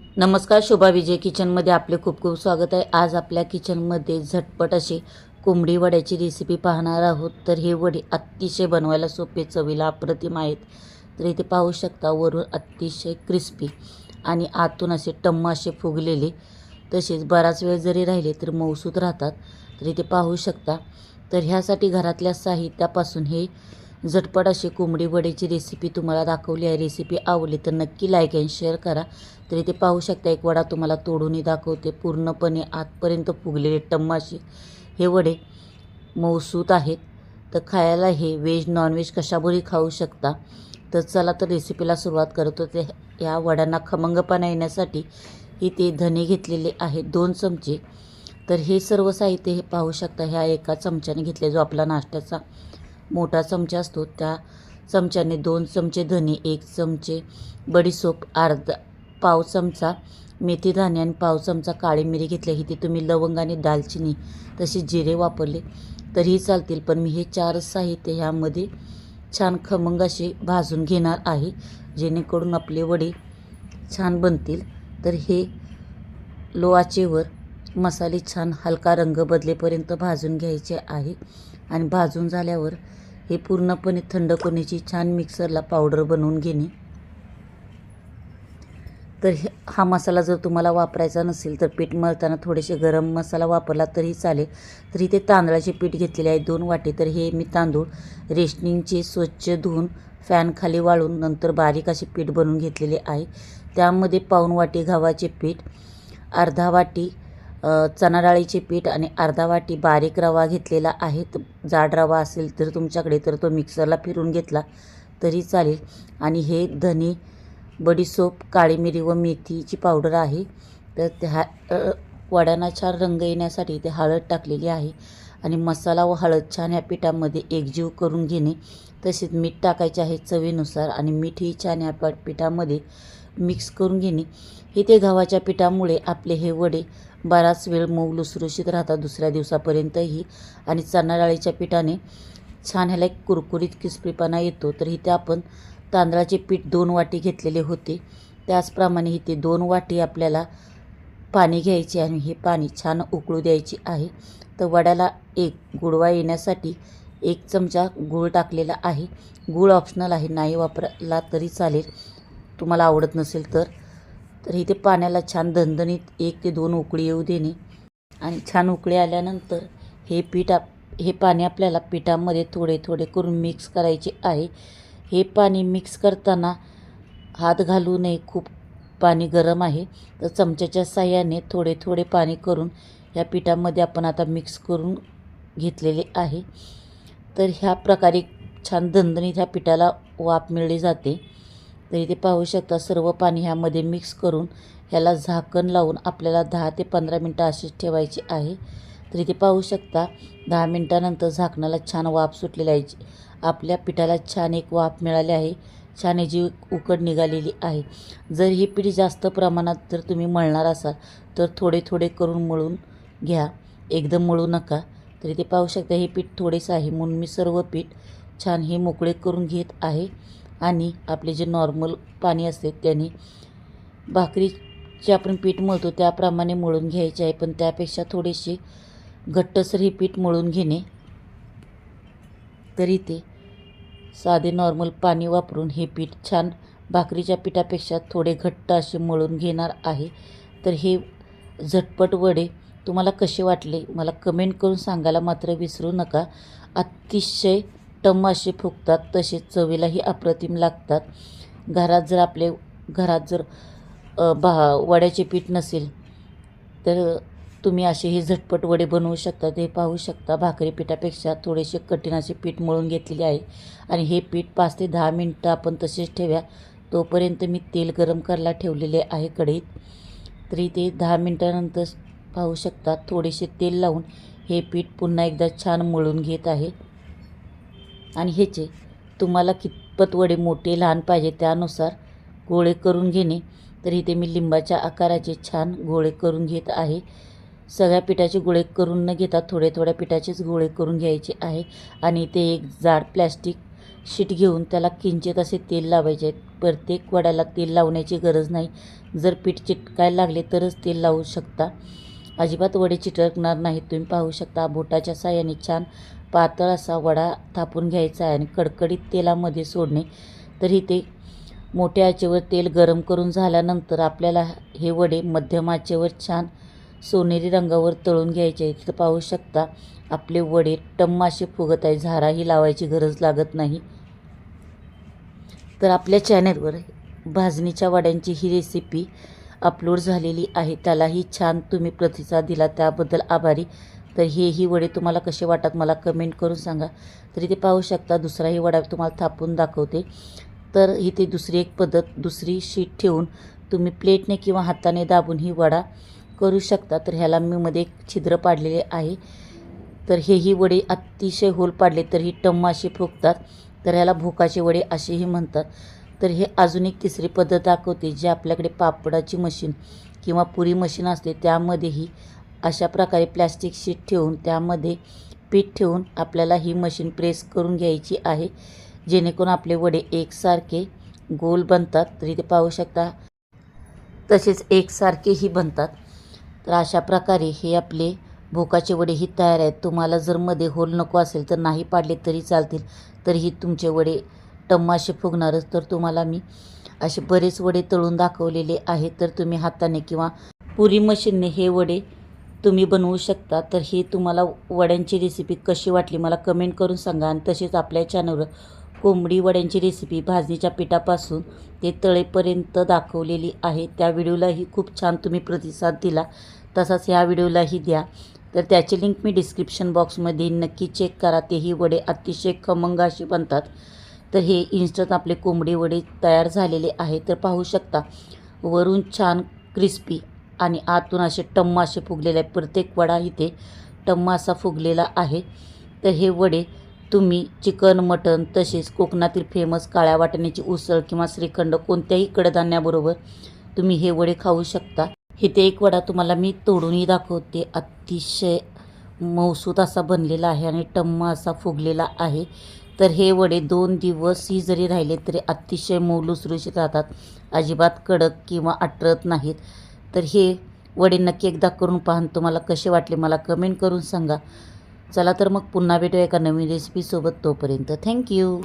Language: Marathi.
नमस्कार शोभा विजय किचनमध्ये आपले खूप खूप स्वागत आहे. आज आपल्या किचनमध्ये झटपट अशी कोंबडी वड्याची रेसिपी पाहणार आहोत. तर हे वडे अतिशय बनवायला सोपे चवीला अप्रतिम आहेत. तर इथे पाहू शकता वरून अतिशय क्रिस्पी आणि आतून असे टम्म असे फुगलेले. तसेच बराच वेळ जरी राहिले तर मौसूत राहतात. तर इथे पाहू शकता. तर ह्यासाठी घरातल्या साहित्यापासून हे झटपट अशी कोंबडी वडीची रेसिपी तुम्हाला दाखवली आहे. रेसिपी आवडली तर नक्की लाईक अँड शेअर करा. तर इथे पाहू शकता एक वडा तुम्हाला तोडूनही दाखवते. पूर्णपणे आतपर्यंत फुगलेले टम्माशी हे वडे मौसूत आहेत. तर खायला हे व्हेज नॉनव्हेज कशाबरोबरही खाऊ शकता. तर चला तर रेसिपीला सुरुवात करतो. ते या वड्यांना खमंगपणा येण्यासाठी इथे धने घेतलेले आहेत. दोन चमचे. तर हे सर्व साहित्य हे पाहू शकता. ह्या एका चमच्याने घेतले जो आपला नाश्त्याचा मोठा चमचा असतो. त्या चमच्याने दोन चमचे धने एक चमचे बडीसोप अर्धा पाव चमचा मेथी दाणे आणि पाव चमचा काळी मिरी घेतली. इथे तुम्ही लवंग आणि दालचिनी तसे जिरे वापरले तरीही चालतील. पण मी हे चार साहित्य ह्यामध्ये छान खमंग असे भाजून घेणार आहे जेणेकरून आपले वडे छान बनतील. तर हे लो आचेवर मसाले छान हलका रंग बदलेपर्यंत भाजून घ्यायचे आहे. आणि भाजून झाल्यावर हे पूर्णपणे थंड करण्याची छान मिक्सरला पावडर बनवून घेणे. तर हे हा मसाला जर तुम्हाला वापरायचा नसेल तर पीठ मळताना थोडेसे गरम मसाला वापरला तरी चालेल. तर इथे तांदळाचे पीठ घेतलेले आहे दोन वाटे. तर हे मी तांदूळ रेशनिंगचे स्वच्छ धुवून फॅन खाली वाळून नंतर बारीक असे पीठ बनवून घेतलेले आहे. त्यामध्ये पाऊण वाटी गव्हाचे पीठ अर्धा वाटी चणाडाळीचे पीठ आणि अर्धा वाटी बारीक रवा घेतलेला आहे. जाड रवा असेल तर तुमच्याकडे तर तो मिक्सरला फिरून घेतला तरी चालेल. आणि हे धने बडीसोप काळी मिरी व मेथीची पावडर आहे. तर त्या वड्यांना छान रंग येण्यासाठी ते हळद टाकलेली आहे. आणि मसाला व हळद छान या पिठामध्ये एकजीव करून घेणे. तसेच मीठ टाकायचे आहे चवीनुसार आणि मीठही छान या पिठामध्ये मिक्स करून घेणे. हे ते गव्हाच्या पिठामुळे आपले हे वडे बराच वेळ मऊ लुसलुशीत राहतात दुसऱ्या दिवसापर्यंतही. आणि चणा डाळीच्या पिठाने छान ह्याला एक कुरकुरीत क्रिस्पीपणा येतो. तर इथे आपण तांदळाचे पीठ दोन वाटी घेतलेले होते. त्याचप्रमाणे इथे दोन वाटी आपल्याला पाणी घ्यायचे आणि हे पाणी छान उकळू द्यायची आहे. तर वड्याला एक गुळवा येण्यासाठी एक चमचा गूळ टाकलेला आहे. गूळ ऑप्शनल आहे. नाही वापरला तरी चालेल. तुम्हाला आवडत नसेल तर तर इथे पाण्याला छान दणदणीत एक ते दोन उकळी येऊ देणे. आणि छान उकळी आल्यानंतर हे पीठ आप हे पाणी आपल्याला पिठामध्ये थोडे थोडे करून मिक्स करायचे आहे. हे पाणी मिक्स करताना हात घालू नये खूप पाणी गरम आहे. तर चमच्याच्या साह्याने थोडे थोडे पाणी करून ह्या पिठामध्ये आपण आता मिक्स करून घेतलेले आहे. तर ह्या प्रकारे छान दणदणीत ह्या पिठाला वाफ मिळली जाते. तर इथे पाहू शकता सर्व पाणी ह्यामध्ये मिक्स करून ह्याला झाकण लावून आपल्याला दहा ते पंधरा मिनटं अशीच ठेवायची आहे. तर इथे पाहू शकता दहा मिनटानंतर झाकणाला छान वाफ सुटलेली आहे. आपल्या पिठाला छान एक वाफ मिळाली आहे. छान याची उकड निघालेली आहे. जर ही पीठ जास्त प्रमाणात जर तुम्ही मळणार असाल तर थोडे थोडे करून मळून घ्या. एकदम मळू नका. तर इथे पाहू शकता हे पीठ थोडेसं आहे म्हणून मी सर्व पीठ छान हे मोकळे करून घेत आहे. आणि आपले जे नॉर्मल पाणी असते त्याने भाकरीचे आपण पीठ मळतो त्याप्रमाणे मळून घ्यायचे आहे. पण त्यापेक्षा थोडेसे घट्टसर हे पीठ मळून घेणे तरी ते साधे नॉर्मल पाणी वापरून हे पीठ छान भाकरीच्या पिठापेक्षा थोडे घट्ट असे मळून घेणार आहे. तर हे झटपट वडे तुम्हाला कसे वाटले मला कमेंट करून सांगायला मात्र विसरू नका. अतिशय टम असे फुगतात तसेच चवीलाही अप्रतिम लागतात. घरात जर आपले घरात जर भा वड्याचे पीठ नसेल तर तुम्ही असे हे झटपट वडे बनवू शकता ते पाहू शकता. भाकरी पिठापेक्षा थोडेसे कठीण असे पीठ मळून घेतलेले आहे. आणि हे पीठ पाच ते दहा मिनटं आपण तसेच ठेव्या तोपर्यंत मी तेल गरम करायला ठेवलेले आहे कढईत. तरी ते दहा मिनटानंतर पाहू शकता. थोडेसे तेल लावून हे पीठ पुन्हा एकदा छान मळून घेत आहे. आणि ह्याचे तुम्हाला कितपत वडे मोठे लहान पाहिजे त्यानुसार गोळे करून घेणे. तर इथे मी लिंबाच्या आकाराचे छान गोळे करून घेत आहे. सगळ्या पिठाचे गोळे करून न घेता थोडे थोड्या पिठाचेच गोळे करून घ्यायचे आहे. आणि ते एक जाड प्लॅस्टिक शीट घेऊन त्याला किंचित असे तेल लावायचे आहेत प्रत्येक वड्याला तेल लावण्याची गरज नाही. जर पीठ चिटकायला लागले तरच तेल लावू शकता. अजिबात वडे चिटकणार नाहीत. तुम्ही पाहू शकता बोटाच्या साह्याने छान पातळ असा वडा थापून घ्यायचा आहे आणि कडकडीत तेलामध्ये सोडणे. तर ते मोठ्या आचेवर तेल गरम करून झाल्यानंतर आपल्याला हे वडे मध्यम आचेवर छान सोनेरी रंगावर तळून घ्यायचे आहे. पाहू शकता आपले वडे टम्माशे फुगत आहे. झाराही लावायची गरज लागत नाही. तर आपल्या चॅनलवर भाजणीच्या वड्यांची ही रेसिपी अपलोड झालेली आहे. त्यालाही छान तुम्ही प्रतिसाद दिला. त्याबद्दल आभारी. तर हेही वडे तुम्हाला कसे वाटतात मला कमेंट करून सांगा. तरी ते पाहू शकता दुसराही वडा तुम्हाला थापून दाखवते. तर इथे दुसरी एक पद्धत दुसरी शीट ठेवून तुम्ही प्लेटने किंवा हाताने दाबून ही वडा करू शकता. तर ह्याला मी मध्ये एक छिद्र पाडलेले आहे. तर हेही वडे अतिशय होल पाडले तर ही टम्म असे फुगतात. तर ह्याला भोकाचे वडे असेही म्हणतात. तर हे अजून एक तिसरी पद्धत दाखवते जे आपल्याकडे पापडाची मशीन किंवा पुरी मशीन असते त्यामध्येही अशा प्रकारे प्लॅस्टिक शीट ठेवून त्यामध्ये पीठ ठेवून आपल्याला ही मशीन प्रेस करून घ्यायची आहे. जेणेकरून आपले वडे एकसारखे गोल बनतात. तरी ते पाहू शकता तसेच एकसारखेही बनतात. तर अशा प्रकारे हे आपले भोकाचे वडेही तयार आहेत. तुम्हाला जर मध्ये होल नको असेल तर नाही पाडले तरी चालतील. तरीही तुमचे वडे टम्माशे फुगणारच. तर तुम्हाला मी असे बरेच वडे तळून दाखवलेले आहेत. तर तुम्ही हाताने किंवा पुरी मशीनने हे वडे तुम्ही बनवू शकता तर ही तुम्हाला वड्यांची रेसिपी कशी वाटली मला कमेंट करून सांगा. आणि तसेच आपल्या चॅनलवर कोंबडी वड्यांची रेसिपी भाजणीच्या पिठापासून ते तळेपर्यंत दाखवलेली आहे. त्या व्हिडिओलाही खूप छान तुम्ही प्रतिसाद दिला. तसाच ह्या व्हिडिओलाही द्या. तर त्याची लिंक मी डिस्क्रिप्शन बॉक्समध्ये नक्की चेक करा. तेही वडे अतिशय खमंग असे बनतात. तर हे इन्स्टंट आपले कोंबडी वडे तयार झालेले आहे तर पाहू शकता वरून छान क्रिस्पी आणि आतून असे टम्मासे फुगलेले आहे प्रत्येक वडा इथे टम्मासा फुगलेला आहे. तर हे वडे तुम्ही चिकन मटन तसेच कोकणातील फेमस काळ्या वाटण्याची उसळ किंवा श्रीखंड कोणत्याही कडधान्याबरोबर तुम्ही हे वडे खाऊ शकता. इथे एक वडा तुम्हाला मी तोडूनही दाखवते. अतिशय मौसूत असा बनलेला आहे आणि टम्मा असा फुगलेला आहे. तर हे वडे दोन दिवसही जरी राहिले तरी अतिशय मऊ राहतात. अजिबात कडक किंवा आटरत नाहीत. तर हे वडे नक्की एकदा करून पाहून तुम्हाला कसे वाटले मला कमेंट करून सांगा. चला तर मग पुन्हा भेटूया एका नवीन रेसिपीसोबत तोपर्यंत. थँक्यू